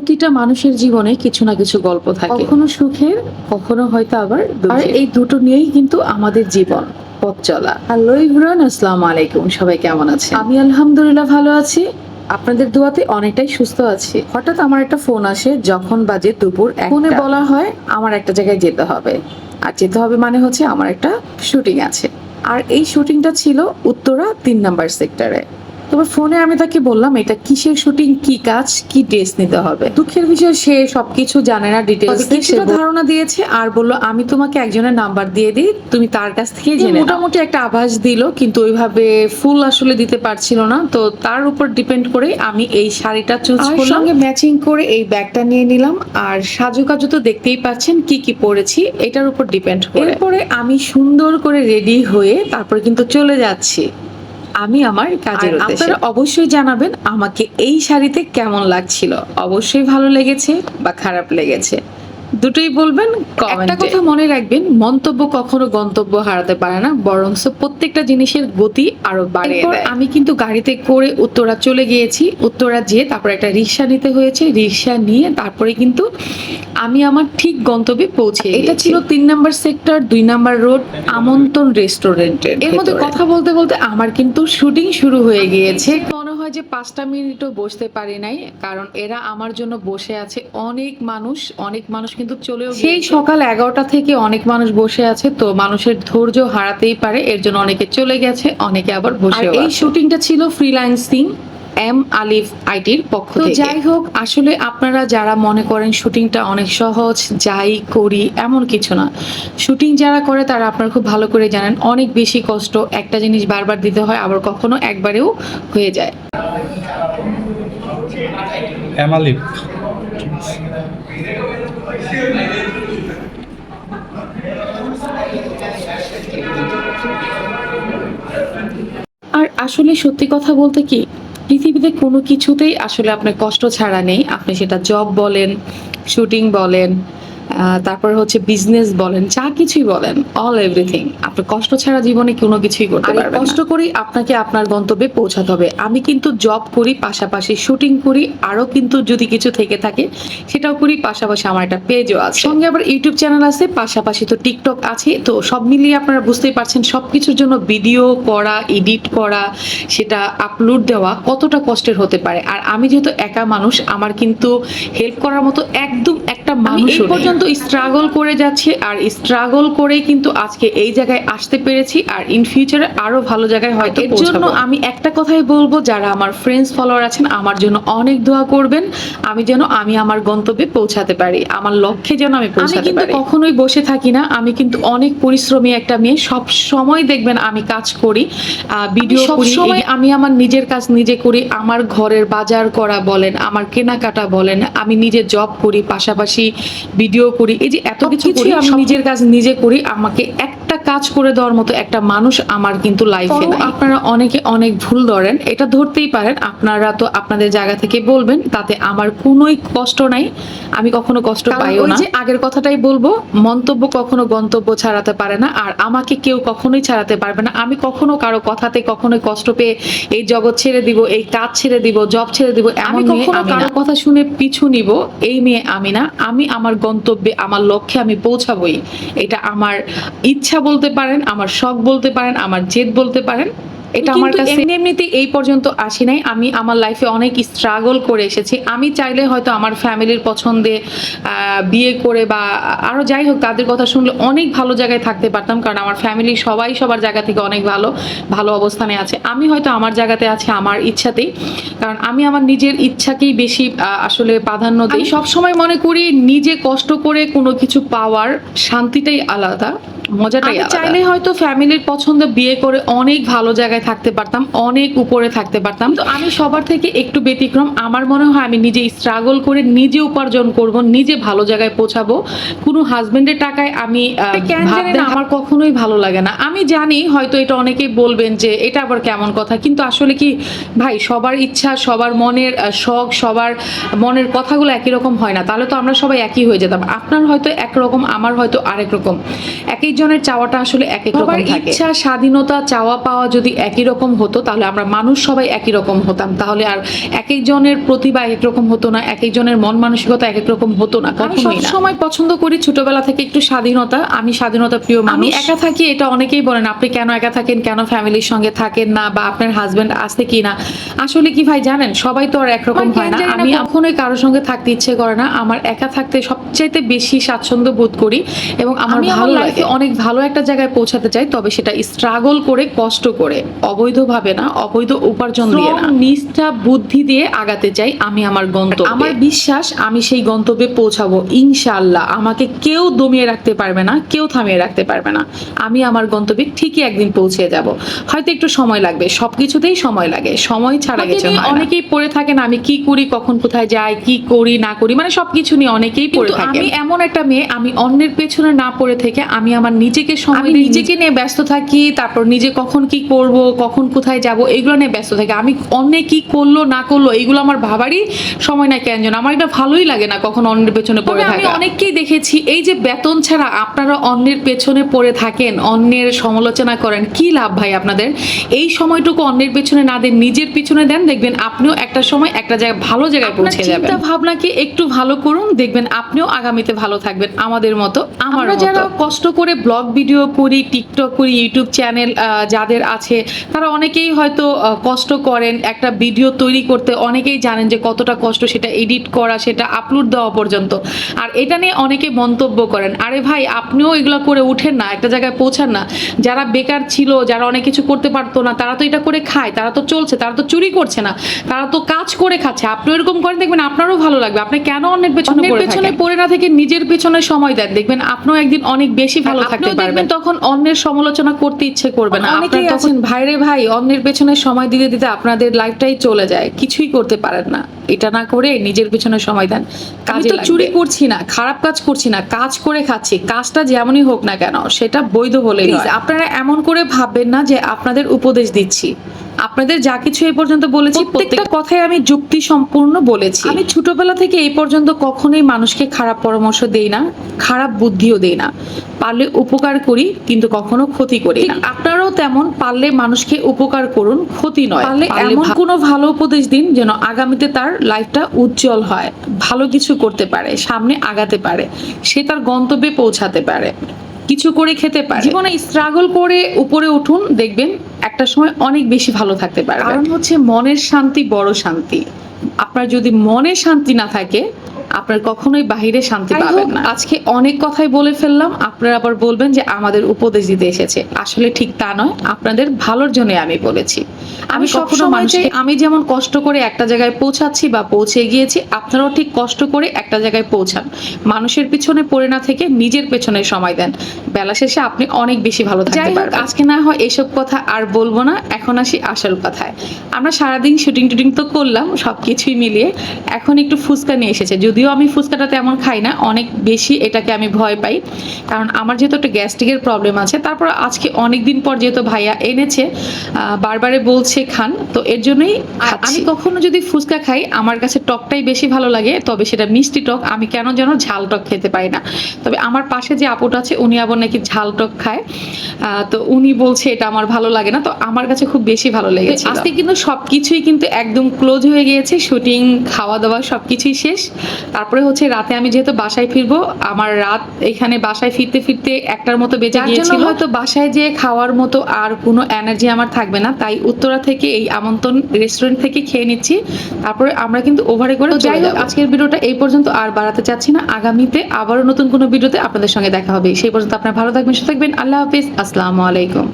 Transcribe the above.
প্রতিটা মানুষের জীবনে কিছু না কিছু গল্প থাকে। কখনো সুখের, কখনো হয়তো আবার আর এই দুটো নিয়েই কিন্তু আমাদের জীবন, পথ চলা। হ্যালো ইব্রান আসসালামু আলাইকুম। সবাই কেমন আছে আমি আলহামদুলিল্লাহ ভালো আছি। আপনাদের দোয়াতে অনেকটাই সুস্থ আছি। হঠাৎ আমার একটা ফোন আসে, যখন বাজে দুপুর ফোনে বলা হয়, আমার একটা জায়গায় যেতে হবে। আর যেতে হবে মানে হচ্ছে আমার একটা শুটিং আছে। আর এই শুটিংটা ছিল উত্তরা তিন নাম্বার সেক্টরে। তবে ফোনে আমি তাকে বললাম এটা কিসের শুটিং কি কাজ? কি ড্রেস নিতে হবে? দুঃখের বিষয় সে সবকিছু জানে না ডিটেলস কিছুটা ধারণা দিয়েছে আর বলল আমি তোমাকে একজনের নাম্বার দিয়ে দিই তুমি তার কাছ থেকে জেনে মোটামুটি একটা আভাস দিল কিন্তু ওইভাবে ফুল আসলে দিতে পারছিল না। তো তার উপর ডিপেন্ড করে আমি এই শাড়িটা চুজ করলাম। সঙ্গে ম্যাচিং করে এই ব্যাগটা নিয়ে নিলাম। আর সাজুকাজু তো দেখতেই পাচ্ছেন কি কি পরেছি এটার উপর ডিপেন্ড করে। এরপরে আমি সুন্দর করে রেডি হয়ে তারপরে কিন্তু চলে যাচ্ছি। আমি আমার কাজের উদ্দেশ্যে আপনারা অবশ্যই জানাবেন আমাকে এই শাড়িতে কেমন লাগছিল। অবশ্যই ভালো লেগেছে বা খারাপ লেগেছে। দুটোই বলবেন একটা কথা মনে রাখবেন মন্তব্য কখনো গন্তব্য হারাতে পারে না বরং প্রত্যেকটা জিনিসের গতি আরও দেয়। আমি কিন্তু গাড়িতে করে উত্তরা চলে গিয়েছি উত্তরা যেয়ে তারপর একটা রিক্সা নিতে হয়েছে রিক্সা নিয়ে তারপরে কিন্তু আমি আমার ঠিক গন্তব্যে পৌঁছে এটা ছিল তিন নাম্বার সেক্টর দুই নাম্বার রোড আমন্ত্রণ রেস্টুরেন্টের এর মধ্যে কথা বলতে বলতে আমার কিন্তু শুটিং শুরু হয়ে গিয়েছে। হয় যে পাঁচটা মিনিটও বসতে পারি নাই কারণ এরা আমার জন্য বসে আছে অনেক মানুষ অনেক মানুষ কিন্তু চলেও সেই সকাল এগারোটা থেকে অনেক মানুষ বসে আছে তো মানুষের ধৈর্য হারাতেই পারে এর জন্য অনেকে চলে গেছে অনেকে আবার বসে এই শুটিংটা ছিল ফ্রিল্যান্সিং এম আলিফ আইটির পক্ষ থেকে। যাই হোক আসলে আপনারা যারা মনে করেন শুটিংটা অনেক সহজ যাই করি এমন কিছু না। শুটিং যারা করে তারা আপনারা খুব ভালো করে জানেন অনেক বেশি কষ্ট একটা জিনিস বারবার দিতে হয় আবার কখনো একবারেও হয়ে যায়। অ্যামালিপ আর আসলে সত্যি কথা বলতে কি পৃথিবীতে কোনো কিছুতেই আসলে আপনার কষ্ট ছাড়া নেই। আপনি সেটা জব বলেন শুটিং বলেন তারপর হচ্ছে বিজনেস বলেন যা কিছুই বলেন অল এভরিথিং আপনি কষ্ট ছাড়া জীবনে কোনো কিছুই করতে পারবেন কষ্ট করি আপনাকে আপনার গন্তব্যে পৌঁছাতে হবে। আমি কিন্তু জব করি পাশাপাশি শুটিং করি আরও কিন্তু যদি কিছু থেকে থাকে সেটাও করি পাশাপাশি আমার একটা পেজও আছে। সঙ্গে আবার ইউটিউব চ্যানেল আছে পাশাপাশি তো টিকটক আছে তো সব মিলিয়ে আপনারা বুঝতেই পারছেন সবকিছুর জন্য ভিডিও করা এডিট করা সেটা আপলোড দেওয়া কতটা কষ্টের হতে পারে। আর আমি যেহেতু একা মানুষ আমার কিন্তু হেল্প করার মতো একদম একটা মানুষ পর্যন্ত স্ট্রাগল করে যাচ্ছি আর স্ট্রাগল করেই কিন্তু আজকে এই জায়গায় আসতে পেরেছি আর ইন ফিউচারে আরও ভালো জায়গায় হয়তো এর জন্য আমি একটা কথাই বলব যারা আমার ফ্রেন্ডস ফলোয়ার আছেন আমার জন্য অনেক দোয়া করবেন। আমি যেন আমি আমার গন্তব্যে পৌঁছাতে পারি। আমার লক্ষ্যে যেন আমি পৌঁছাতে পারি। কিন্তু কখনোই বসে থাকি না। আমি কিন্তু অনেক পরিশ্রমী একটা মেয়ে। সব সময় দেখবেন আমি কাজ করি ভিডিও করি সময় আমি আমার নিজের কাজ নিজে করি আমার ঘরের বাজার করা বলেন আমার কেনাকাটা বলেন আমি নিজে জব করি পাশাপাশি ভিডিও করি এই যে এত কিছু করি আমি নিজের কাজ নিজে করি আমাকে একটা কাজ করে দেওয়ার মতো একটা মানুষ আমার কিন্তু লাইফে আপনারা অনেকে অনেক ভুল ধরেন এটা ধরতেই পারেন। আপনারা তো আপনাদের জায়গা থেকে বলবেন তাতে আমার কোনোই কষ্ট নাই। আমি কখনো কষ্ট পাইও না। যে আগের কথাটাই বলব মন্তব্য কখনো গন্তব্য ছাড়াতে পারে না আর আমাকে কেউ কখনোই ছাড়াতে পারবে না। আমি কখনো কারও কথাতে কখনোই কষ্ট পেয়ে এই জগৎ ছেড়ে দিব এই কাজ ছেড়ে দিব জব ছেড়ে দিব আমি কখনো কারও কথা শুনে পিছু নিব এই মেয়ে আমি না। আমি আমার গন্তব্যে আমার লক্ষ্যে আমি পৌঁছাবই। এটা আমার ইচ্ছা বলতে পারেন আমার শখ বলতে পারেন আমার জেদ বলতে পারেন। এটা আমার কাছে এমনি এমনিতে এই পর্যন্ত আসি নাই। আমি আমার লাইফে অনেক স্ট্রাগল করে এসেছি। আমি চাইলে হয়তো আমার ফ্যামিলির পছন্দে বিয়ে করে বা আরও যাই হোক তাদের কথা শুনলে অনেক ভালো জায়গায় থাকতে পারতাম। কারণ আমার ফ্যামিলি সবাই সবার জায়গা থেকে অনেক ভালো ভালো অবস্থানে আছে। আমি হয়তো আমার জায়গাতে আছি আমার ইচ্ছাতেই। কারণ আমি আমার নিজের ইচ্ছাকেই বেশি আসলে প্রাধান্য দিই। সব সময় মনে করি নিজে কষ্ট করে কোনো কিছু পাওয়ার শান্তিটাই আলাদা মজাটাই চাইলে হয়তো ফ্যামিলির পছন্দ বিয়ে করে অনেক ভালো জায়গায় থাকতে পারতাম অনেক উপরে থাকতে পারতাম। তো আমি সবার থেকে একটু ব্যতিক্রম আমার মনে হয় আমি নিজে স্ট্রাগল করে নিজে উপার্জন করব নিজে ভালো জায়গায় পৌঁছাবো। কোনো হাজবেন্ডের টাকায় আমি আমার কখনোই ভালো লাগে না। আমি জানি হয়তো এটা অনেকেই বলবেন যে এটা আবার কেমন কথা কিন্তু আসলে কি ভাই সবার ইচ্ছা সবার মনের শখ সবার মনের কথাগুলো একই রকম হয় না। তাহলে তো আমরা সবাই একই হয়ে যেতাম। আপনার হয়তো একরকম আমার হয়তো আরেক রকম। এক একজনের চাওয়াটা আসলে এক এক রকম ইচ্ছা স্বাধীনতা চাওয়া পাওয়া যদি একই রকম হতো তাহলে আমরা মানুষ সবাই একই রকম হতাম। তাহলে আর এক একজনের প্রতিভা এক রকম হতো না এক একজনের মন মানসিকতা এক এক রকম হতো না কখনোই না। সময় পছন্দ করি ছোটবেলা থেকে একটু স্বাধীনতা আমি স্বাধীনতা প্রিয় মানুষ। একা থাকি এটা অনেকেই বলেন আপনি কেন একা থাকেন? কেন ফ্যামিলির সঙ্গে থাকেন না? বা আপনার হাজবেন্ড আছে কি না? আসলে কি ভাই জানেন সবাই তো আর একরকম হয় না। আমি কখনোই কারোর সঙ্গে থাকতে ইচ্ছে করে না। আমার একা থাকতে সবচাইতে বেশি স্বাচ্ছন্দ্য বোধ করি এবং আমার ভালো লাগে। অনেক ভালো একটা জায়গায় পৌঁছাতে চাই তবে সেটা স্ট্রাগল করে কষ্ট করে। অবৈধভাবে না অবৈধ উপার্জন দিয়ে না। নিষ্ঠা বুদ্ধি দিয়ে আগাতে চাই আমি আমার গন্তব্য। আমার বিশ্বাস আমি সেই গন্তব্যে পৌঁছাবো ইনশাআল্লাহ। আমাকে কেউ দমিয়ে রাখতে পারবে না কেউ থামিয়ে রাখতে পারবে না। আমি আমার গন্তব্যে ঠিকই একদিন পৌঁছে যাব। হয়তো একটু সময় লাগবে সবকিছুতেই সময় লাগে। সময় ছাড়া কিছু। অনেকেই পড়ে থাকেন আমি কি করি কখন কোথায় যাই কি করি না করি মানে সবকিছু নিয়ে অনেকেই পড়ে থাকে আমি এমন একটা মেয়ে আমি অন্যের পেছনে না পড়ে থেকে আমি আমার নিজেকে সময় নিজেকে নিয়ে ব্যস্ত থাকি তারপর নিজে কখন কি করব কখন কোথায় যাব এগুলো নিয়ে ব্যস্ত থাকি। আমি অন্যে কি করল না করল এগুলো আমার ভাবারই সময় না কেন যেন আমার এটা ভালোই লাগে না কখন অন্যের পেছনে পড়ে থাকা আমি অনেককেই দেখেছি এই যে বেতন ছাড়া আপনারা অন্যের পেছনে পড়ে থাকেন অন্যের সমালোচনা করেন কি লাভ ভাই আপনাদের? এই সময়টুকু অন্যের পেছনে না দেন নিজের পিছনে দেন দেখবেন আপনিও একটা সময় একটা জায়গায় ভালো জায়গায় পৌঁছে যাবেন। চিন্তা ভাবনাকে একটু ভালো করুন দেখবেন আপনিও আগামীতে ভালো থাকবেন আমাদের মতো আমার যারা কষ্ট করে ব্লগ ভিডিও করি টিকটক করি ইউটিউব চ্যানেল যাদের আছে তারা অনেকেই হয়তো কষ্ট করেন একটা ভিডিও তৈরি করতে অনেকেই জানেন যে কতটা কষ্ট সেটা এডিট করা সেটা আপলোড দেওয়া পর্যন্ত। আর এটা নিয়ে অনেকে মন্তব্য করেন আরে ভাই আপনিও এগুলো করে উঠেন না একটা জায়গায় পৌঁছান না। যারা বেকার ছিল যারা অনেক কিছু করতে পারতো না তারা তো এটা করে খায় তারা তো চলছে তারা তো চুরি করছে না তারা তো কাজ করে খাচ্ছে। আপনিও এরকম করেন দেখবেন আপনারও ভালো লাগবে। আপনি কেন অন্যের পেছনে পেছনে পড়ে না থেকে নিজের পেছনে সময় দেন। দেখবেন আপনিও একদিন অনেক বেশি ভালো থাকতে পারবেন। তখন অন্যের সমালোচনা করতে ইচ্ছে করবেন করবে না। অনেকেই তখন ভাইরে ভাই অন্যের পেছনে সময় দিতে দিতে আপনাদের লাইফটাই চলে যায়। কিছুই করতে পারেন না। এটা না করে নিজের পেছনে সময় দেন। কাজ তো চুরি করছি না খারাপ কাজ করছি না কাজ করে খাচ্ছি কাজটা যেমনই হোক না কেন সেটা বৈধ হলে হয়। আপনারা এমন করে ভাববেন না যে আপনাদের উপদেশ দিচ্ছি। আপনাদের যা কিছু এই পর্যন্ত বলেছি প্রত্যেকটা কথাই আমি যুক্তি সম্পূর্ণ বলেছি। আমি ছোটবেলা থেকে এই পর্যন্ত কখনোই মানুষকে খারাপ পরামর্শ দেই না খারাপ বুদ্ধিও দেই না। পারলে উপকার করি কিন্তু কখনো ক্ষতি করি না। আপনারাও তেমন পারলে মানুষকে উপকার করুন ক্ষতি নয়। পারলে এমন কোনো ভালো উপদেশ দিন যেন আগামীতে তার লাইফটা উজ্জ্বল হয় ভালো কিছু করতে পারে সামনে আগাতে পারে সে তার গন্তব্যে পৌঁছাতে পারে। কিছু করে খেতে পারে। জীবনে স্ট্রাগল করে উপরে উঠুন দেখবেন একটা সময় অনেক বেশি ভালো থাকতে পারে কারণ হচ্ছে মনের শান্তি বড় শান্তি। আপনার যদি মনে শান্তি না থাকে আপনার কখনোই বাহিরে শান্তি পাবেন না। আজকে অনেক কথাই বলে ফেললাম। আপনারা আবার বলবেন যে আমাদের উপদেশ দিতে এসেছে। আসলে ঠিক তা নয় আপনাদের ভালোর জন্য আমি বলেছি। আমি কখনো মানুষকে আমি যেমন কষ্ট করে একটা জায়গায় পৌঁছাচ্ছি বা পৌঁছে গিয়েছি আপনারাও ঠিক কষ্ট করে একটা জায়গায় পৌঁছান। মানুষের পিছনে পড়ে না থেকে নিজের পেছনে সময় দেন। বেলা শেষে আপনি অনেক বেশি ভালো থাকতে পারবেন। আজকে না হয় এসব কথা আর বলব না। এখন আসি আসল কথায়। আমরা সারাদিন শুটিং টুটিং তো করলাম সবকিছুই মিলিয়ে। এখন একটু ফুচকা নিয়ে এসেছে যদিও আমি ফুচকাটা তেমন খাই না অনেক বেশি এটাকে আমি ভয় পাই। কারণ আমার যেহেতু একটা গ্যাস্ট্রিকের প্রবলেম আছে তারপর আজকে অনেক দিন পর যেহেতু ভাইয়া এনেছে বারবারে বলছে খান তো এর জন্যই আমি কখনো যদি ফুচকা খাই আমার কাছে টকটাই বেশি ভালো লাগে তবে সেটা মিষ্টি টক আমি কেন যেন ঝাল টক খেতে পারি না। তবে আমার পাশে যে আপুটা আছে উনি আবার নাকি ঝাল টক খায় তো উনি বলছে এটা আমার ভালো লাগে না তো আমার কাছে খুব বেশি ভালো লেগেছে আজকে কিন্তু সবকিছুই কিন্তু একদম ক্লোজ হয়ে গিয়েছে শুটিং খাওয়া দাওয়া সবকিছুই শেষ। তারপরে হচ্ছে রাতে আমি যেহেতু বাসায় ফিরবো আমার রাত এখানে বাসায় ফিরতে ফিরতে একটার মতো বেজে গিয়েছিল। হয়তো বাসায় যেয়ে খাওয়ার মতো আর কোনো এনার্জি আমার থাকবে না তাই উত্তরা থেকে এই আমন্ত্রণ রেস্টুরেন্ট থেকে খেয়ে নিচ্ছি। তারপরে আমরা কিন্তু ওভারে করে যাই হোক আজকের ভিডিওটা এই পর্যন্ত আর বাড়াতে চাচ্ছি না। আগামীতে আবারও নতুন কোনো ভিডিওতে আপনাদের সঙ্গে দেখা হবে। সেই পর্যন্ত আপনারা ভালো থাকবেন সুস্থ থাকবেন। আল্লাহ হাফিজ। আসসালামু আলাইকুম।